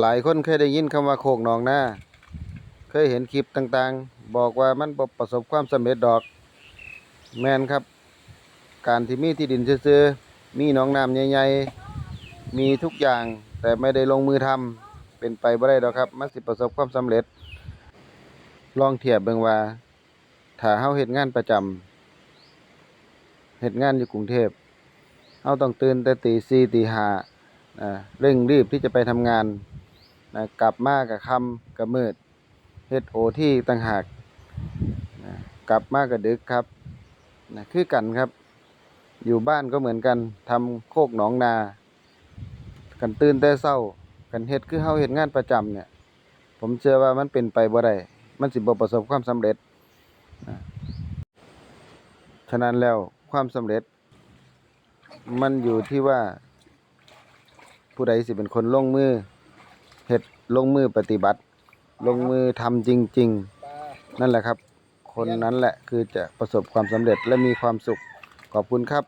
หลายคนเคยได้ยินคำว่าโคกหนองนาเคยเห็นคลิปต่างๆ บอกว่ามันประสบความสำเร็จดอก แมนครับ การที่มีที่ดินซื่อๆมีหนองน้ำใหญ่ๆ มีทุกอย่างแต่ไม่ได้ลงมือทำเป็นไปบ่ได้ดอกครับ มันสิประสบความสำเร็จ ลองเทียบเบิ่งว่า ถ้าเฮาเฮ็ดงานประจำเฮ็ดงานอยู่กรุงเทพเฮาต้องตื่นแต่ตี4ตี5อ่าเร่งรีบที่จะไปทำงาน นะกลับมาก็คำก็มืดเฮ็ดโอทีต่างหากนะกลับมาก็ดึกครับนะคือกันครับ อยู่บ้านก็เหมือนกันทำโคกหนองนา กันตื่นแต่เช้า กันเฮ็ดคือเฮาเฮ็ดงานประจำเนี่ย ผมเชื่อว่ามันเป็นไปบ่ได้มันสิบ่ประสบความสำเร็จนะฉะนั้นแล้วความสำเร็จ มันอยู่ที่ว่าผู้ใดสิเป็นคนลงมือ ฮ็ดลงมือปฏิบัติ ลงมือทำจริง ๆ นั่นแหละครับ คนนั้นแหละคือจะประสบความสำเร็จและมีความสุขขอบคุณครับ